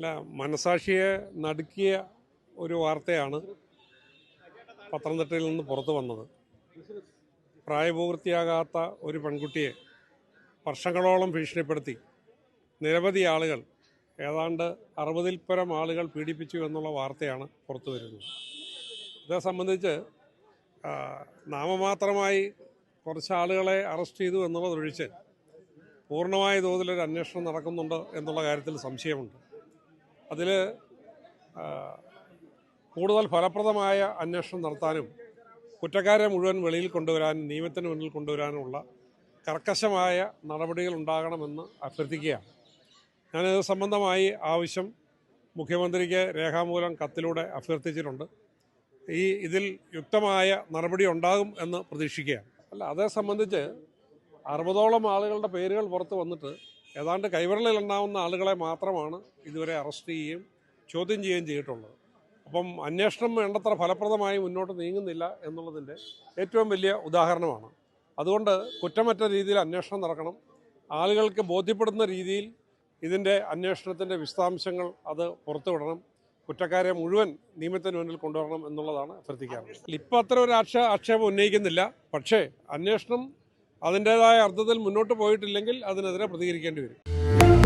അല്ല മനസാക്ഷിയെ നടുക്കിയ ഒരു വാർത്തയാണ് പത്തനംതിട്ടയിൽ നിന്ന് പുറത്തു വന്നത്. പ്രായപൂർത്തിയാകാത്ത ഒരു പെൺകുട്ടിയെ വർഷങ്ങളോളം ഭീഷണിപ്പെടുത്തി നിരവധി ആളുകൾ ഏതാണ്ട് അറുപതിൽ പരം ആളുകൾ പീഡിപ്പിച്ചു എന്നുള്ള വാർത്തയാണ് പുറത്തു വരുന്നത്. ഇതേ സംബന്ധിച്ച് നാമമാത്രമായി കുറച്ച് ആളുകളെ അറസ്റ്റ് ചെയ്തു എന്നുള്ളതൊഴിച്ച് പൂർണമായ തോതിലൊരു അന്വേഷണം നടക്കുന്നുണ്ട് എന്നുള്ള കാര്യത്തിൽ സംശയമുണ്ട്. അതിൽ കൂടുതൽ ഫലപ്രദമായ അന്വേഷണം നടത്താനും കുറ്റക്കാരെ മുഴുവൻ വെളിയിൽ കൊണ്ടുവരാനും നിയമത്തിന് മുന്നിൽ കൊണ്ടുവരാനുമുള്ള കർക്കശമായ നടപടികൾ ഉണ്ടാകണമെന്ന് അഭ്യർത്ഥിക്കുകയാണ്. ഞാനിത് സംബന്ധമായി ആവശ്യം മുഖ്യമന്ത്രിക്ക് രേഖാമൂലം കത്തിലൂടെ അഭ്യർത്ഥിച്ചിട്ടുണ്ട്. ഈ ഇതിൽ യുക്തമായ നടപടി ഉണ്ടാകും എന്ന് പ്രതീക്ഷിക്കുകയാണ്. അല്ല അതേ സംബന്ധിച്ച് അറുപതോളം ആളുകളുടെ പേരുകൾ പുറത്ത് വന്നിട്ട് ഏതാണ്ട് കൈവിരലിൽ ഉണ്ടാവുന്ന ആളുകളെ മാത്രമാണ് ഇതുവരെ അറസ്റ്റ് ചെയ്യുകയും ചോദ്യം ചെയ്യുകയും ചെയ്തിട്ടുള്ളത്. അപ്പം അന്വേഷണം വേണ്ടത്ര ഫലപ്രദമായി മുന്നോട്ട് നീങ്ങുന്നില്ല എന്നുള്ളതിന്റെ ഏറ്റവും വലിയ ഉദാഹരണമാണ്. അതുകൊണ്ട് കുറ്റമറ്റ രീതിയിൽ അന്വേഷണം നടക്കണം. ആളുകൾക്ക് ബോധ്യപ്പെടുന്ന രീതിയിൽ ഇതിന്റെ അന്വേഷണത്തിന്റെ വിശദാംശങ്ങൾ അത് പുറത്തുവിടണം. കുറ്റക്കാരെ മുഴുവൻ നിയമത്തിന് മുന്നിൽ കൊണ്ടുവരണം എന്നുള്ളതാണ് അഭ്യർത്ഥിക്കാറുള്ളത്. ഇപ്പം അത്ര ഒരു ആക്ഷ ആക്ഷേപം ഉന്നയിക്കുന്നില്ല. പക്ഷേ അന്വേഷണം അതിന്റെതായ അർത്ഥത്തിൽ മുന്നോട്ട് പോയിട്ടില്ലെങ്കിൽ അതിനെതിരെ പ്രതികരിക്കേണ്ടി വരും.